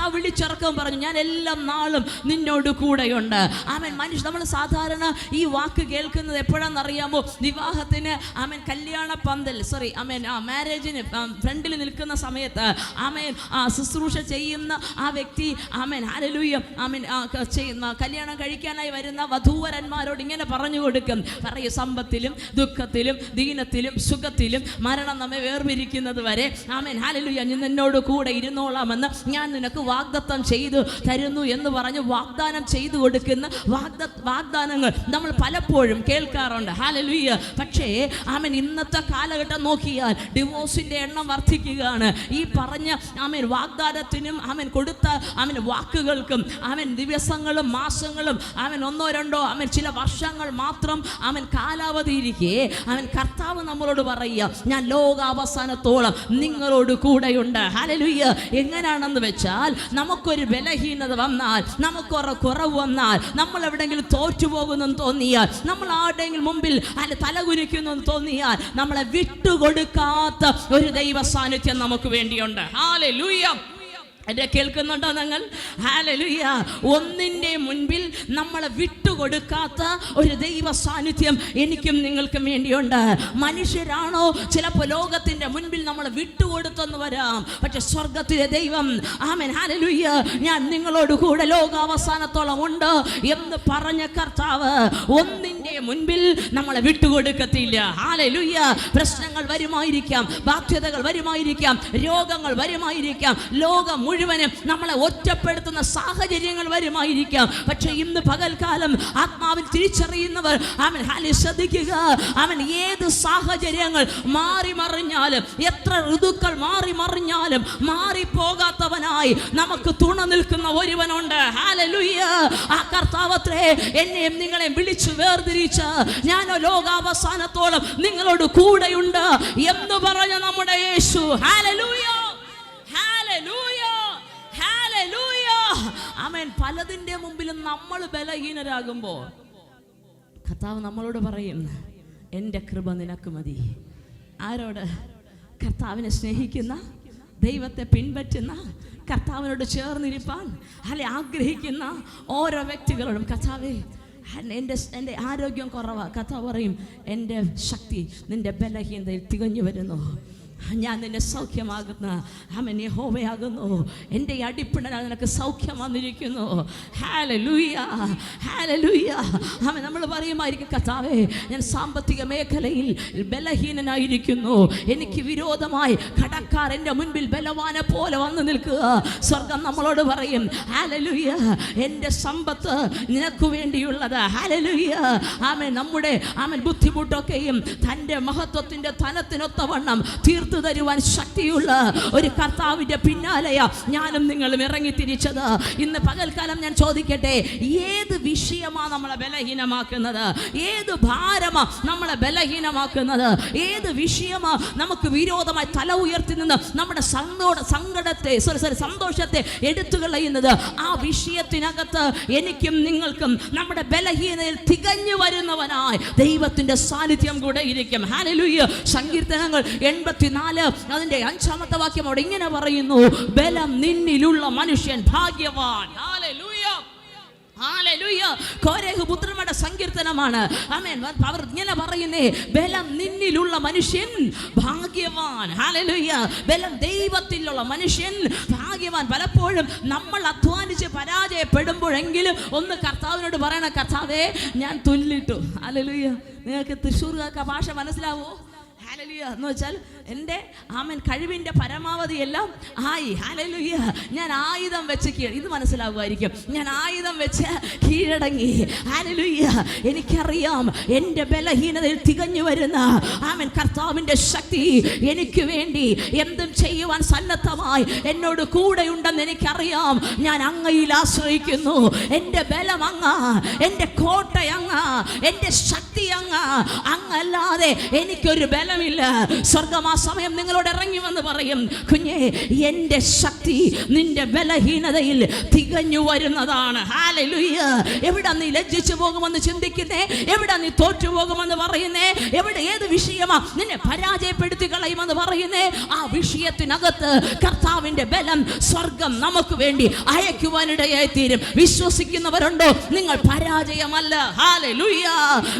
കർത്താവ് വിളിച്ചിറക്കം പറഞ്ഞു ഞാൻ എല്ലാ നാളും നിന്നോട് കൂടെയുണ്ട്. ആമൻ. മനുഷ്യ നമ്മൾ സാധാരണ ഈ വാക്ക് കേൾക്കുന്നത് എപ്പോഴാണെന്നറിയാമോ? വിവാഹത്തിന് ആമൻ കല്യാണ പന്തൽ സോറി ആമൻ ആ മാരേജിന് ഫ്രണ്ടിൽ നിൽക്കുന്ന സമയത്ത് ആമൻ ആ ശുശ്രൂഷ ചെയ്യുന്ന ആ വ്യക്തി ആമൻ ഹാലലൂയ ആമൻ ചെയ്യുന്ന കല്യാണം കഴിക്കാനായി വരുന്ന വധൂവരന്മാരോട് ഇങ്ങനെ പറഞ്ഞു കൊടുക്കും. പറയും സമ്പത്തിലും ദുഃഖത്തിലും ദീനത്തിലും സുഖത്തിലും മരണം നമ്മെ വേർപിരിക്കുന്നത് വരെ ആമൻ ഹാലലുയ നിന്നോട് കൂടെ ഇരുന്നോളാമെന്ന് ഞാൻ നിനക്ക് വാഗ്ദത്തം ചെയ്തു തരുന്നു എന്ന് പറഞ്ഞ് വാഗ്ദാനം ചെയ്തു കൊടുക്കുന്ന വാഗ്ദ വാഗ്ദാനങ്ങൾ നമ്മൾ പലപ്പോഴും കേൾക്കാറുണ്ട്. ഹാലലുയ്യ പക്ഷേ ആമൻ ഇന്നത്തെ കാലഘട്ടം നോക്കിയാൽ ഡിവോഴ്സിന്റെ എണ്ണം വർദ്ധിക്കുകയാണ്. ഈ പറഞ്ഞ ആമൻ വാഗ്ദാനത്തിനും ആമൻ കൊടുത്ത ആമൻ വാക്കുകൾക്കും ആമൻ ദിവസങ്ങളും മാസങ്ങളും ആമൻ ഒന്നോ രണ്ടോ ആമൻ ചില വർഷങ്ങൾ മാത്രം ആമൻ കാലാവധി ഇരിക്കെ അവൻ കർത്താവ് നമ്മളോട് പറയുക ഞാൻ ലോകാവസാനത്തോളം നിങ്ങളോട് കൂടെയുണ്ട്. ഹാലലുയ്യ എങ്ങനെയാണെന്ന് വെച്ചാൽ നമുക്കൊരു ബലഹീനത വന്നാൽ നമുക്കൊരു കുറവ് വന്നാൽ നമ്മൾ എവിടെയെങ്കിലും തോറ്റുപോകുന്നെന്ന് തോന്നിയാൽ നമ്മൾ ആരുടെയെങ്കിലും മുമ്പിൽ അല്ല തലകുനിക്കുന്നു എന്ന് തോന്നിയാൽ നമ്മളെ വിട്ടുകൊടുക്കാത്ത ഒരു ദൈവ സാന്നിധ്യം നമുക്ക് വേണ്ടിയുണ്ട്. ഹാലലുയ്യ എന്നെ കേൾക്കുന്നുണ്ടോ നിങ്ങൾ? ഹാലലുയ ഒന്നിന്റെ മുൻപിൽ നമ്മളെ വിട്ടുകൊടുക്കാത്ത ഒരു ദൈവ സാന്നിധ്യം എനിക്കും നിങ്ങൾക്കും വേണ്ടിയുണ്ട്. മനുഷ്യരാണോ? ചിലപ്പോൾ ലോകത്തിന്റെ മുൻപിൽ നമ്മളെ വിട്ടുകൊടുത്തെന്ന് വരാം. പക്ഷെ സ്വർഗത്തിലെ ദൈവം ആമൻ ഹാലലുയ്യ ഞാൻ നിങ്ങളോട് കൂടെ ലോകാവസാനത്തോളം ഉണ്ട് എന്ന് പറഞ്ഞ കർത്താവ് ഒന്നിന്റെ മുൻപിൽ നമ്മളെ വിട്ടുകൊടുക്കത്തില്ല. ഹാലലുയ്യ. പ്രശ്നങ്ങൾ വരുമായിരിക്കാം ബാധ്യതകൾ വരുമായിരിക്കാം രോഗങ്ങൾ വരുമായിരിക്കാം ലോകം മുഴുവനും നമ്മളെ ഒറ്റപ്പെടുത്തുന്ന സാഹചര്യങ്ങൾ വരുമായിരിക്കാം. പക്ഷെ ഇന്ന് പകൽക്കാലം ആത്മാവിൽ തിരിച്ചറിയുന്നവർ അവൻ ഹാലി ശ്രദ്ധിക്കുക. അവൻ ഏത് സാഹചര്യങ്ങൾ മാറി മറിഞ്ഞാലും എത്ര ഋതുക്കൾ മാറി മറിഞ്ഞാലും മാറിപ്പോകാത്തവനായി നമുക്ക് തുണ നിൽക്കുന്ന ഒരുവനുണ്ട്. ഹാലലുയ്യ. ആ കർത്താവത്രേ എന്നെയും നിങ്ങളെ വിളിച്ചു വേർതിരിച്ച് ഞാനോ ലോകാവസാനത്തോളം നിങ്ങളോട് കൂടെയുണ്ട് എന്ന് പറഞ്ഞ നമ്മുടെ യേശു. ഹാലലൂയോ ഹാലലൂയോ ഹാലലൂയോ ആമേൻ. പലതിന്റെ മുമ്പിലും നമ്മൾ ബലഹീനരാകുമ്പോൾ കർത്താവ് നമ്മളോട് പറയും എന്റെ കൃപ നിനക്ക് മതി. ആരോട്? കർത്താവിനെ സ്നേഹിക്കുന്ന ദൈവത്തെ പിൻപറ്റുന്ന കർത്താവിനോട് ചേർന്നിരിപ്പാൻ അല്ലെ ആഗ്രഹിക്കുന്ന ഓരോ വ്യക്തികളോടും കർത്താവേ എന്റെ എന്റെ ആരോഗ്യം കുറവാണ് കഥ പറയും എന്റെ ശക്തി നിന്റെ ബലഹീനതയിൽ തികഞ്ഞു വരുന്നു. ഞാൻ നിന്നെ സൗഖ്യമാകുന്ന. അവൻ യഹോവയാകുന്നു. എന്റെ ഈ അടിപ്പിണരാൽ നിനക്ക് സൗഖ്യം വന്നിരിക്കുന്നു. ഹാല ലൂയ ഹാല ലൂയ അവൻ നമ്മൾ പറയുമായിരിക്കും കഥാവേ ഞാൻ സാമ്പത്തിക മേഖലയിൽ ബലഹീനനായിരിക്കുന്നു. എനിക്ക് വിരോധമായി കടക്കാർ എന്റെ മുൻപിൽ ബലവാനെ പോലെ വന്നു നിൽക്കുക. സ്വർഗം നമ്മളോട് പറയും ഹാലലൂയ എന്റെ സമ്പത്ത് നിനക്ക് വേണ്ടിയുള്ളത്. ഹാലലൂയ ആമൻ നമ്മുടെ ആമൻ ബുദ്ധിമുട്ടൊക്കെയും തന്റെ മഹത്വത്തിന്റെ ധനത്തിനൊത്തവണ്ണം തീർത്തു തരുവാൻ ശക്തിയുള്ള ഒരു കർത്താവിന്റെ പിന്നാലെയാ ഞാനും നിങ്ങളും ഇറങ്ങി തിരിച്ചത്. ഇന്ന് പകൽക്കാലം ഞാൻ ചോദിക്കട്ടെ ഏത് വിഷയമാണ് നമ്മളെ ബലഹീനമാക്കുന്നത്? ഏത് ഭാരമാ നമ്മളെ ബലഹീനമാക്കുന്നത്? ഏത് വിഷയമാ നമുക്ക് വിരോധമായി തല ഉയർത്തി നിന്ന് നമ്മുടെ സന്തോഷ സങ്കടത്തെ സോറി സോറി സന്തോഷത്തെ എടുത്തു കളയുന്നത്? ആ വിഷയത്തിനകത്ത് എനിക്കും നിങ്ങൾക്കും നമ്മുടെ ബലഹീനയിൽ തികഞ്ഞു വരുന്നവനായി ദൈവത്തിന്റെ സാന്നിധ്യം കൂടെ ഇരിക്കും. ഹാലലൂയ്യ സങ്കീർത്തനങ്ങൾ എൺപത്തിനാല് അതിന്റെ അഞ്ചാമത്തെ വാക്യം അവിടെ ഇങ്ങനെ പറയുന്നു ബലം നിന്നിലുള്ള മനുഷ്യൻ ഭാഗ്യവാൻ. കോരേഹ് പുത്രന്മാരുടെ സങ്കീർത്തനമാണ്. ആമേൻ അവർ ഇങ്ങനെ പറയുന്നേ ബലം നിന്നിലുള്ള മനുഷ്യൻ ഭാഗ്യവാൻ. ഹാലലൂയ ബലം ദൈവത്തിലുള്ള മനുഷ്യൻ ഭാഗ്യവാൻ. പലപ്പോഴും നമ്മൾ അധ്വാനിച്ച് പരാജയപ്പെടുമ്പോഴെങ്കിലും ഒന്ന് കർത്താവിനോട് പറയണ കർത്താവേ ഞാൻ തുല്ലിട്ടു. ഹാലലുയ്യ നിങ്ങൾക്ക് തൃശ്ശൂർക്കാർക്ക് ഭാഷ മനസ്സിലാവോ? ഹാലലുയ്യ എന്ന് വെച്ചാൽ എന്റെ ആമൻ കഴിവിന്റെ പരമാവധി എല്ലാം ആയി. ഹാലലുയ ഞാൻ ആയുധം വെച്ച് കീഴ ഇത് മനസ്സിലാവുമായിരിക്കും. ഞാൻ ആയുധം വെച്ച് കീഴടങ്ങി. ഹാലലുയ എനിക്കറിയാം എന്റെ ബലഹീനതയിൽ തികഞ്ഞു വരുന്ന ആമൻ കർത്താവിന്റെ ശക്തി എനിക്ക് വേണ്ടി എന്തും ചെയ്യുവാൻ സന്നദ്ധമായി എന്നോട് കൂടെയുണ്ടെന്ന് എനിക്കറിയാം. ഞാൻ അങ്ങയിൽ ആശ്രയിക്കുന്നു. എന്റെ ബലം അങ്ങ എന്റെ കോട്ട അങ്ങ എന്റെ ശക്തി അങ്ങ. അങ്ങല്ലാതെ എനിക്കൊരു ബലമില്ല. സ്വർഗം ആ സമയം നിങ്ങളോട് ഇറങ്ങി വന്ന് പറയും കുഞ്ഞെ എന്റെ ശക്തി നിന്റെ ബലഹീനതയിൽ തികഞ്ഞു വരുന്നതാണ്. എവിടെ നീ ലജ്ജിച്ചു പോകുമെന്ന് ചിന്തിക്കുന്നേ? എവിടെ നീ തോറ്റു പോകുമെന്ന് പറയുന്നേ? എവിടെ ഏത് വിഷയമാ നിന്നെ പരാജയപ്പെടുത്തി കളയുമെന്ന് പറയുന്നേ? ആ വിഷയത്തിനകത്ത് കർത്താവിന്റെ ബലം സ്വർഗം നമുക്ക് വേണ്ടി അയക്കുവാനിടയായി തീരും. വിശ്വസിക്കുന്നവരുണ്ടോ? നിങ്ങൾ പരാജയമല്ല. ഹാലലുയ്യ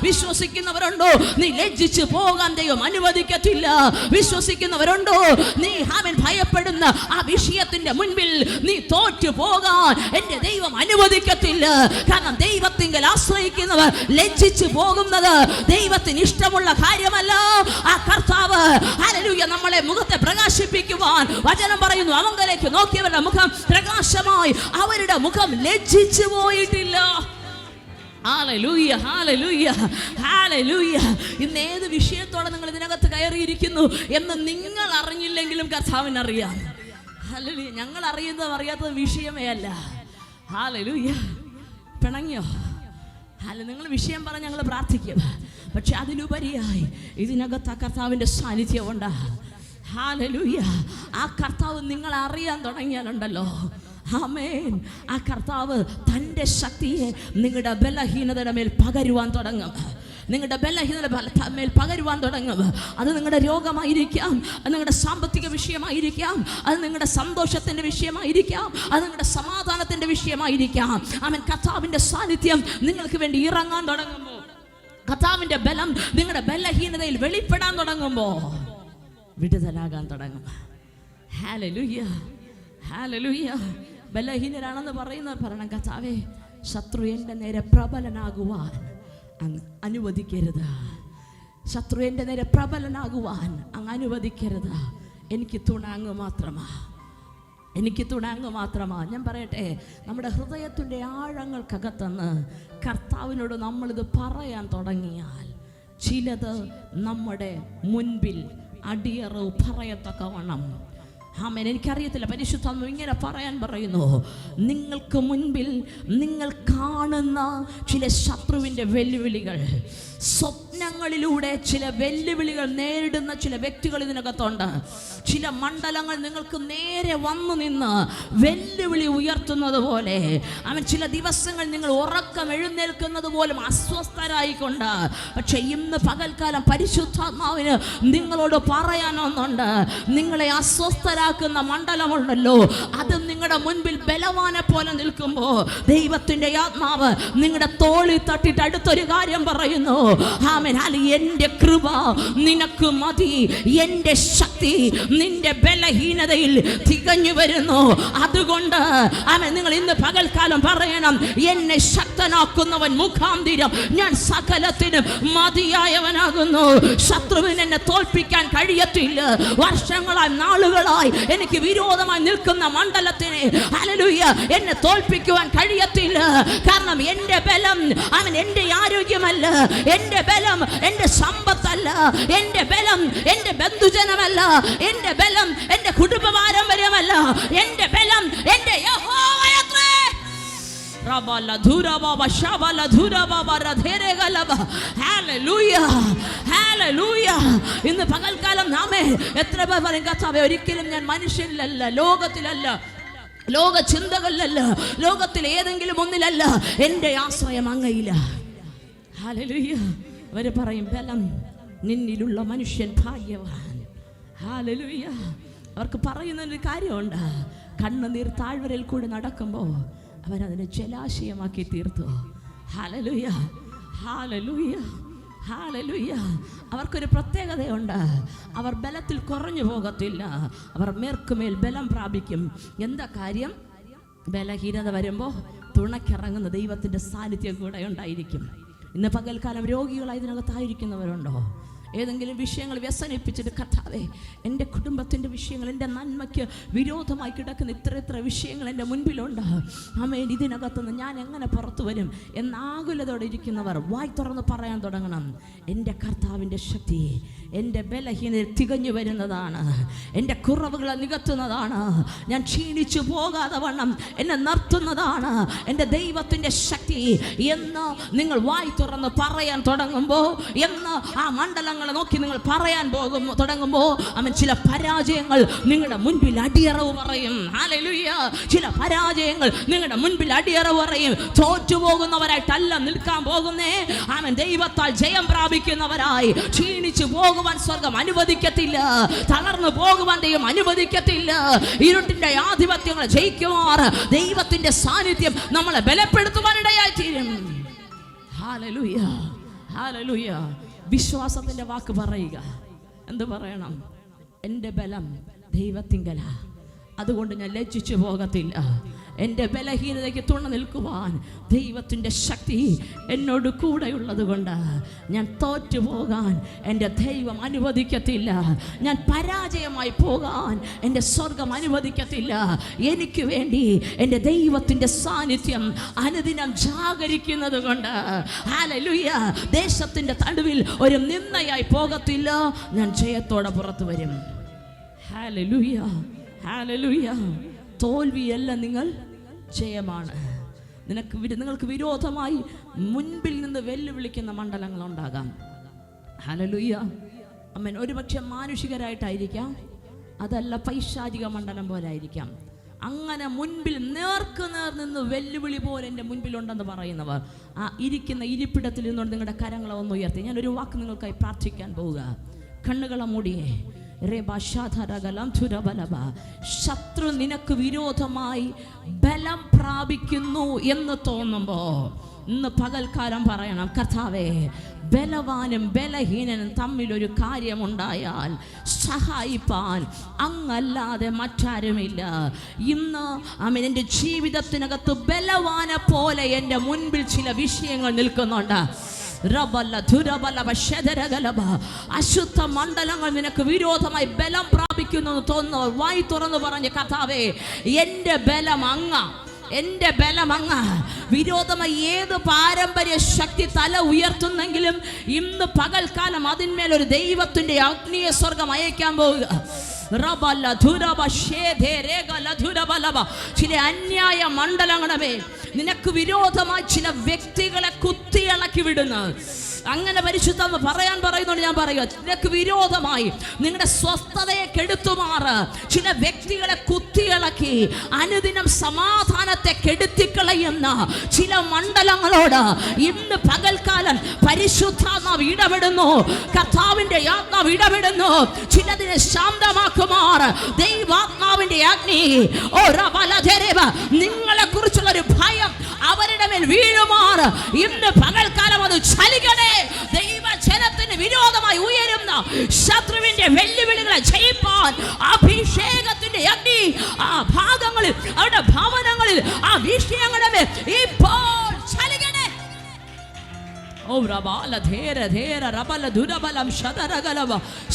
വിശ്വസിക്കുന്നവരുണ്ടോ? നീ ലജ്ജിച്ചു പോകാൻ ദൈവം അനുവദിക്കത്തില്ല. വിശ്വസിക്കുന്നവരുണ്ടോ? നീ അവൻ ഭയപ്പെടുന്ന ആ വിഷയത്തിന്റെ മുൻപിൽ നീ തോറ്റു പോകാൻ എന്റെ ദൈവം അനുവദിക്കത്തില്ല. കാരണം ദൈവത്തിങ്കൽ ആശ്രയിക്കുന്നവർ ലജ്ജിച്ചു പോകുന്നത് ദൈവത്തിന് ഇഷ്ടമുള്ള കാര്യമല്ല. ആ കർത്താവ് ഹല്ലേലൂയ നമ്മളെ മുഖത്തെ പ്രകാശിപ്പിക്കുവാൻ വചനം പറയുന്നു. അവങ്കലേക്ക് നോക്കിയവരുടെ മുഖം പ്രകാശമായി. അവരുടെ മുഖം ലജ്ജിച്ചു പോയിട്ടില്ല. ഇന്ന് ഏത് വിഷയത്തോടെ നിങ്ങൾ ഇതിനകത്ത് കയറിയിരിക്കുന്നു എന്ന് നിങ്ങൾ അറിഞ്ഞില്ലെങ്കിലും കർത്താവിന് അറിയാം ഞങ്ങൾ അറിയുന്നതും അറിയാത്തത് വിഷയമേ അല്ല. ഹാലലൂയ്യ പിണങ്ങിയോ? അല്ല നിങ്ങൾ വിഷയം പറഞ്ഞ് ഞങ്ങൾ പ്രാർത്ഥിക്കും. പക്ഷെ അതിലുപരിയായി ഇതിനകത്ത് ആ കർത്താവിന്റെ സാന്നിധ്യമുണ്ട് ഹാലലൂയ്യ ആ കർത്താവ് നിങ്ങൾ അറിയാൻ തുടങ്ങിയാലുണ്ടല്ലോ. ആമേൻ. ആ കർത്താവ് തന്റെ ശക്തിയെ നിങ്ങളുടെ ബലഹീനതയുടെ മേൽ പകരുവാൻ തുടങ്ങും. നിങ്ങളുടെ ബലഹീനത ബല- മേൽ പകരുവാൻ തുടങ്ങും. അത് നിങ്ങളുടെ രോഗമായിരിക്കാം. അത് നിങ്ങളുടെ സാമ്പത്തിക വിഷയമായിരിക്കാം. അത് നിങ്ങളുടെ സന്തോഷത്തിന്റെ വിഷയമായിരിക്കാം. അത് നിങ്ങളുടെ സമാധാനത്തിന്റെ വിഷയമായിരിക്കാം. അവൻ കർത്താവിന്റെ സാന്നിധ്യം നിങ്ങൾക്ക് വേണ്ടി ഇറങ്ങാൻ തുടങ്ങുമ്പോൾ കർത്താവിന്റെ ബലം നിങ്ങളുടെ ബലഹീനതയിൽ വെളിപ്പെടാൻ തുടങ്ങുമ്പോൾ വിടുതലാകാൻ തുടങ്ങും. ഹാലലുയ്യ ഹാലലുയ്യ ബലഹീനരാണെന്ന് പറയുന്നവർ പറയണം കർത്താവേ ശത്രു എന്റെ നേരെ പ്രബലനാകുവാൻ അങ്ങ് അനുവദിക്കരുത്. ശത്രു എന്റെ നേരെ പ്രബലനാകുവാൻ അങ്ങ് അനുവദിക്കരുത്. എനിക്ക് തുണാങ്ങ് മാത്രമാ. എനിക്ക് തുണാങ്ങ് മാത്രമാ. ഞാൻ പറയട്ടെ നമ്മുടെ ഹൃദയത്തിന്റെ ആഴങ്ങൾക്കകത്തുനിന്ന് കർത്താവിനോട് നമ്മളിത് പറയാൻ തുടങ്ങിയാൽ ചിലത് നമ്മുടെ മുൻപിൽ അടിയറവ് പറയത്തക്കവണ്ണം ആമേൻ. എനിക്കറിയത്തില്ല. പരിശുദ്ധം ഇങ്ങനെ പറയാൻ പറയുന്നു. നിങ്ങൾക്ക് മുൻപിൽ നിങ്ങൾ കാണുന്ന ചില ശത്രുവിന്റെ വെല്ലുവിളികൾ സ്വപ്നങ്ങളിലൂടെ ചില വെല്ലുവിളികൾ നേരിടുന്ന ചില വ്യക്തികൾ ഇതിനകത്തുണ്ട്. ചില മണ്ഡലങ്ങൾ നിങ്ങൾക്ക് നേരെ വന്നു നിന്ന് വെല്ലുവിളി ഉയർത്തുന്നത് പോലെ അവൻ ചില ദിവസങ്ങൾ നിങ്ങൾ ഉറക്കം എഴുന്നേൽക്കുന്നത് പോലും അസ്വസ്ഥരായിക്കൊണ്ട്. പക്ഷെ ഇന്ന് പകൽക്കാലം പരിശുദ്ധാത്മാവിന് നിങ്ങളോട് പറയാനൊന്നുണ്ട്. നിങ്ങളെ അസ്വസ്ഥരാക്കുന്ന മണ്ഡലമുണ്ടല്ലോ. അത് നിങ്ങളുടെ മുൻപിൽ ബലവാനെ പോലെ നിൽക്കുമ്പോൾ ദൈവത്തിന്റെ ആത്മാവ് നിങ്ങളുടെ തോളി തട്ടിട്ട് അടുത്തൊരു കാര്യം പറയുന്നു. അല്ല എന്റെ കൃപ നിനക്ക് മതി. എന്റെ ശക്തി നിന്റെ ബലഹീനതയിൽ തികഞ്ഞു വരുന്നു. അതുകൊണ്ട് ആമേൻ നിങ്ങൾ ഇന്ന് പകൽക്കാലം പറയണം എന്നെ ശക്തനാക്കുന്നവൻ മുഖാന്തിരം. ഞാൻ സകലത്തിനും മതിയായവനാകുന്നു. ശത്രുവിന് എന്നെ തോൽപ്പിക്കാൻ കഴിയത്തില്ല. വർഷങ്ങളായി നാളുകളായി എനിക്ക് വിരോധമായി നിൽക്കുന്ന മണ്ഡലത്തിന് ഹല്ലേലൂയ എന്നെ തോൽപ്പിക്കുവാൻ കഴിയത്തില്ല. കാരണം എന്റെ ബലം അവൻ എന്റെ ആരോഗ്യമല്ല. എന്റെ ബലം എന്റെ സമ്പത്തല്ല. എന്റെ ബലം എന്റെ ബന്ധുജനമല്ല. എന്റെ ബലം എന്റെ കുടുംബ പാരമ്പര്യമല്ല. എന്റെ ബലം എന്റെ യഹോവയത്രേ ഇന്ന് പകൽക്കാലം നാമേ എത്ര പേർ ഒരിക്കലും ഞാൻ മനുഷ്യനിലല്ല ലോകത്തിലല്ല ലോക ചിന്തകളിലല്ല ലോകത്തിൽ ഏതെങ്കിലും ഒന്നിലല്ല എന്റെ ആശ്രയം അങ്ങയില്ല. ഹാലലുയ്യ പറയും ബലം നിന്നിലുള്ള മനുഷ്യൻ ഭാഗ്യവാൻ. ഹാലലുയ്യ അവർക്ക് പറയുന്നൊരു കാര്യമുണ്ട്. കണ്ണുനീർ താഴ്വരയിൽ കൂടി നടക്കുമ്പോൾ അവരതിനെ ജലാശയമാക്കി തീർത്തു. ഹാലലുയ്യ ഹാലലുയ ഹാലലുയ്യ അവർക്കൊരു പ്രത്യേകതയുണ്ട്. അവർ ബലത്തിൽ കുറഞ്ഞു പോകത്തില്ല. അവർ മേർക്കുമേൽ ബലം പ്രാപിക്കും. എന്താ കാര്യം? ബലഹീനത വരുമ്പോൾ തുണക്കിറങ്ങുന്ന ദൈവത്തിന്റെ സാന്നിധ്യം കൂടെ ഉണ്ടായിരിക്കും. ഇന്ന് പകൽക്കാലം രോഗികളായി ഇതിനകത്തായിരിക്കുന്നവരുണ്ടോ ഏതെങ്കിലും വിഷയങ്ങൾ വ്യസനിപ്പിച്ചിട്ട് കർത്താവേ എന്റെ കുടുംബത്തിന്റെ വിഷയങ്ങൾ എന്റെ നന്മയ്ക്ക് വിരോധമായി കിടക്കുന്ന ഇത്ര ഇത്ര വിഷയങ്ങൾ എന്റെ മുൻപിലുണ്ട്. അമ്മേൻ ഇതിനകത്തുനിന്ന് ഞാൻ എങ്ങനെ പുറത്തു വരും എന്നാകുലതോടെ ഇരിക്കുന്നവർ വായി തുറന്ന് പറയാൻ തുടങ്ങണം. എന്റെ കർത്താവിന്റെ ശക്തി എന്റെ ബലഹീനത തികഞ്ഞു വരുന്നതാണ്. എന്റെ കുറവുകളെ നികത്തുന്നതാണ്. ഞാൻ ക്ഷീണിച്ചു പോകാതെ വണ്ണം എന്നെ നിർത്തുന്നതാണ്. എന്റെ ദൈവത്തിന്റെ ശക്തി എന്ന് നിങ്ങൾ വായി തുറന്ന് പറയാൻ തുടങ്ങുമ്പോൾ എന്ന് ആ മണ്ഡലങ്ങളെ നോക്കി നിങ്ങൾ പറയാൻ പോകും തുടങ്ങുമ്പോൾ അവൻ ചില പരാജയങ്ങൾ നിങ്ങളുടെ മുൻപിൽ അടിയറവ് പറയും. ഹാലലുയ്യ ചില പരാജയങ്ങൾ നിങ്ങളുടെ മുൻപിൽ അടിയറവ് പറയും. തോറ്റുപോകുന്നവരായിട്ടല്ല നിൽക്കാൻ പോകുന്നേ. അവൻ ദൈവത്താൽ ജയം പ്രാപിക്കുന്നവരായി. ക്ഷീണിച്ചു പോകുവാൻ സ്വർഗം അനുവദിക്കത്തില്ല. തളർന്നു പോകുവാൻ ദൈവം അനുവദിക്കത്തില്ല. ഇരുട്ടിന്റെ ആധിപത്യങ്ങൾ ജയിക്കുമാർ. ദൈവത്തിന്റെ സാന്നിധ്യം നമ്മളെ ബലപ്പെടുത്തുവാനിടയായി തീരും വിശ്വാസത്തിന്റെ വാക്ക് പറയുക. എന്ത് പറയണം? എന്റെ ബലം ദൈവത്തിങ്കല. അതുകൊണ്ട് ഞാൻ ലജ്ജിച്ചു പോകത്തില്ല. എന്റെ ബലഹീനതയ്ക്ക് തുണ നിൽക്കുവാൻ ദൈവത്തിന്റെ ശക്തി എന്നോട് കൂടെയുള്ളത് കൊണ്ട് ഞാൻ തോറ്റു പോകാൻ എന്റെ ദൈവം അനുവദിക്കത്തില്ല. ഞാൻ പരാജയമായി പോകാൻ എന്റെ സ്വർഗം അനുവദിക്കത്തില്ല. എനിക്ക് വേണ്ടി എന്റെ ദൈവത്തിന്റെ സാന്നിധ്യം അനുദിനം ജാഗരിക്കുന്നത് കൊണ്ട് ഹാലലുയ്യ ദേശത്തിന്റെ തടുവിൽ ഒരു നിന്നയായി പോകത്തില്ല. ഞാൻ ജയത്തോടെ പുറത്തു വരും. ഹാലലുയ്യ ഹാലലുയ്യ തോൽവിയല്ല നിങ്ങൾ. ജയമാണ് നിനക്ക് നിങ്ങൾക്ക് വിരോധമായി മുൻപിൽ നിന്ന് വെല്ലുവിളിക്കുന്ന മണ്ഡലങ്ങൾ ഉണ്ടാകാം ഹലലുയ്യ അമ്മൻ ഒരുപക്ഷെ മാനുഷികരായിട്ടായിരിക്കാം. അതല്ല പൈശാചിക മണ്ഡലം പോലെ ആയിരിക്കാം അങ്ങനെ മുൻപിൽ നേർക്ക് നേർ നിന്ന് വെല്ലുവിളി പോലെ എന്റെ മുൻപിലുണ്ടെന്ന് പറയുന്നവർ ആ ഇരിക്കുന്ന ഇരിപ്പിടത്തിൽ നിന്നുകൊണ്ട് നിങ്ങളുടെ കരങ്ങളെ ഒന്ന് ഉയർത്തി. ഞാൻ ഒരു വാക്ക് നിങ്ങൾക്കായി പ്രാർത്ഥിക്കാൻ പോവുക. കണ്ണുകളെ മൂടിയേ. ശത്രു നിനക്ക് വിരോധമായി ബലം പ്രാപിക്കുന്നു എന്ന് തോന്നുമ്പോ ഇന്ന് പകൽക്കാലം പറയണം കർത്താവേ ബലവാനും ബലഹീനനും തമ്മിൽ തമ്മിലൊരു കാര്യമുണ്ടായാൽ സഹായിപ്പാൻ അങ്ങല്ലാതെ മറ്റാരുമില്ല ഇന്ന് അമ്മ എന്റെ ജീവിതത്തിനകത്ത് ബലവാനെ പോലെ എന്റെ മുൻപിൽ ചില വിഷയങ്ങൾ നിൽക്കുന്നുണ്ട്. അശുദ്ധ മണ്ഡലങ്ങൾ നിനക്ക് വിരോധമായി ബലം പ്രാപിക്കുന്നു എന്ന് വായി തുറന്നു പറഞ്ഞ കഥാവേ എന്റെ ബലം അങ്ങ എന്റെ ബലം അങ്ങ. വിരോധമായി ഏത് പാരമ്പര്യ ശക്തി തല ഉയർത്തുന്നെങ്കിലും ഇന്ന് പകൽക്കാലം അതിന്മേലൊരു ദൈവത്തിന്റെ ആത്മീയ സ്വർഗം അയക്കാൻ പോവുക. ചില അന്യായ മണ്ഡലങ്ങളുടെ നിനക്ക് വിരോധമായി ചില വ്യക്തികളെ കുത്തിയിളക്കി വിടുന്നു. അങ്ങനെ പരിശുദ്ധം പറയാൻ പറയുന്നുണ്ട് ഞാൻ പറയുക നിനക്ക് വിരോധമായി നിങ്ങളുടെ സ്വസ്ഥതയെ കെടുത്തുമാറ്. ചില വ്യക്തികളെ കുത്തിയിളക്കി അനുദിനം സമാധാനത്തെ കെടുത്തിക്കളയുന്ന ചില മണ്ഡലങ്ങളോട് ഇന്ന് പകൽക്കാലം പരിശുദ്ധാത്മാവ് ഇടപെടുന്നു കർത്താവിന്റെ ആത്മാവ് ഇടപെടുന്നു. ചിലതിനെ ശാന്തമാക്കുമാർ ദൈവാത്മാവിന്റെ അഗ്നി ഓ നിങ്ങളെ കുറിച്ചുള്ള ഒരു ഭയം അവരുടെ മേൽ വീഴുമാർ ഇന്ന് പകൽക്കാലം അത് ചലിക്കണേ. ദൈവ ജനത്തിന് വിരോധമായി ഉയരുന്ന ശത്രുവിന്റെ വെല്ലുവിളികളെ ജയിപ്പാൻ അഭിഷേകത്തിന്റെ അഗ്നി ആ ഭാഗങ്ങളിൽ അവരുടെ ഭവനങ്ങളിൽ ആ വിഷയങ്ങളുടെ മേൽ ഇപ്പോൾ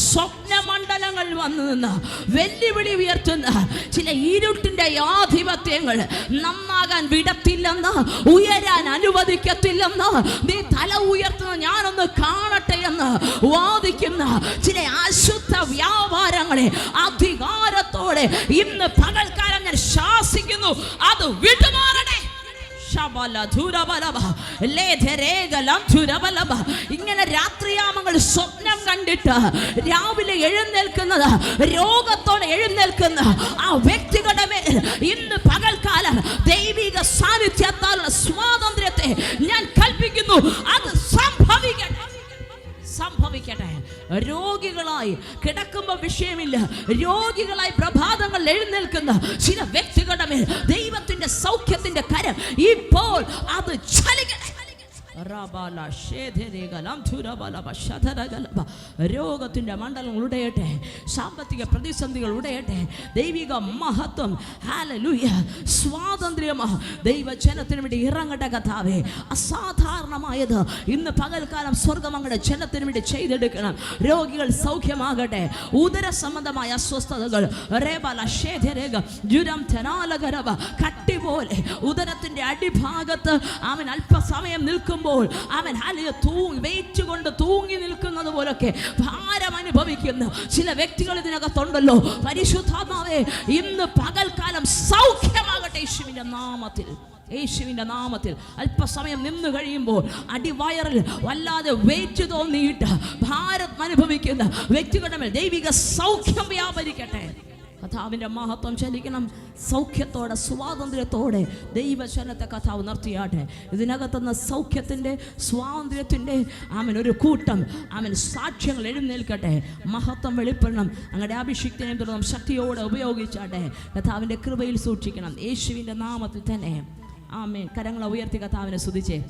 സ്വപ്നമണ്ഡലങ്ങൾ വന്നു നിന്ന് വെല്ലുവിളി ഉയർത്തുന്ന ചില ഇരുട്ടിന്റെ ആധിപത്യങ്ങൾ നന്നാകാൻ വിടത്തില്ലെന്ന് ഉയരാൻ അനുവദിക്കത്തില്ലെന്ന് നീ തല ഉയർത്തുന്ന ഞാനൊന്ന് കാണട്ടെ എന്ന് വാദിക്കുന്ന ചില അശുദ്ധ വ്യാപാരങ്ങളെ അധികാരത്തോടെ ഇന്ന് പകൽക്കാലം ഞാൻ ശാസിക്കുന്നു. അത് വിട്ടുമാറണേ ഇങ്ങനെ രാത്രിയാമങ്ങൾ സ്വപ്നം കണ്ടിട്ട് രാവിലെ എഴുന്നേൽക്കുന്നത് രോഗത്തോടെ എഴുന്നേൽക്കുന്ന ആ വ്യക്തികളുടെ മേൽ ഇന്ന് പകൽക്കാലം ദൈവിക സാന്നിധ്യത്താലുള്ള സ്വാതന്ത്ര്യത്തെ ഞാൻ കൽപ്പിക്കുന്നു. അത് സംഭവിക്കട്ടെ. സംഭവിക്കട്ടെ. രോഗികളായി കിടക്കുമ്പോൾ വിഷയമില്ല. രോഗികളായി പ്രഭാതങ്ങൾ എഴുന്നേൽക്കുന്ന ചില വ്യക്തികളുടെ മേൽ ദൈവത്തിന്റെ സൗഖ്യത്തിന്റെ കരം ഇപ്പോൾ അത് ചലിക്കട്ടെ റബല ശേധരേകലം ധുരബലബ ശതരകലബ. രോഗത്തിന്റെ മണ്ഡലങ്ങൾ ഉടയട്ടെ സാമ്പത്തിക പ്രതിസന്ധികൾ ഉടയട്ടെ. ദൈവിക മഹത്വം ഹാലലൂയ സ്വാതന്ത്ര്യം ദൈവജനത്തിന് വേണ്ടി ഇറങ്ങട്ടെ കഥാവേ അസാധാരണമായത് ഇന്ന് പകൽക്കാലം സ്വർഗം അങ്ങടെ ജനത്തിന് വേണ്ടി ചെയ്തെടുക്കണം. രോഗികൾ സൗഖ്യമാകട്ടെ. ഉദര സംബന്ധമായ അസ്വസ്ഥതകൾ റേബല ശേധരേഖ ജുരം ധനാലകരവ കട്ടി പോലെ. ഉദരത്തിന്റെ അടിഭാഗത്ത് അവൻ അല്പസമയം നിൽക്കുമ്പോൾ വരുമ്പോൾ അവൻ ഹലിയ തൂങ്ങി വെയിറ്റ് കൊണ്ട് തൂങ്ങി നിൽക്കുന്നത് പോലൊക്കെ ഭാരം അനുഭവിക്കുന്ന. ചില വ്യക്തികൾ ഇതിനകത്തുണ്ടല്ലോ. പരിശുദ്ധാത്മാവേ ഇന്ന് പകൽക്കാലം സൗഖ്യമാകട്ടെ യേശുവിന്റെ നാമത്തിൽ. യേശുവിന്റെ നാമത്തിൽ അല്പസമയം നിന്ന് കഴിയുമ്പോൾ അടിവയറിൽ വല്ലാതെ വെയിറ്റ് തോന്നിയിട്ട് ഭാരം അനുഭവിക്കുന്ന വ്യക്തികളുടെ മേൽ ദൈവിക സൗഖ്യം വ്യാപരിക്കട്ടെ. കഥാവിന്റെ മഹത്വം ചലിക്കണം സൗഖ്യത്തോടെ സ്വാതന്ത്ര്യത്തോടെ ദൈവശനത്തെ കഥാവ് നിർത്തിയാട്ടെ. ഇതിനകത്തുനിന്ന് സൗഖ്യത്തിന്റെ സ്വാതന്ത്ര്യത്തിന്റെ അവൻ ഒരു കൂട്ടം അവൻ സാക്ഷ്യങ്ങൾ എഴുന്നേൽക്കട്ടെ. മഹത്വം വെളിപ്പെടണം. അങ്ങയുടെ അഭിഷിക്തനെയും തുടർന്നും ശക്തിയോടെ ഉപയോഗിച്ചാട്ടെ. കഥാവിന്റെ കൃപയിൽ സൂക്ഷിക്കണം. യേശുവിന്റെ നാമത്തിൽ തന്നെ. ആമേൻ. കരങ്ങളെ ഉയർത്തി കഥാവിനെ സ്തുതിച്ചേ.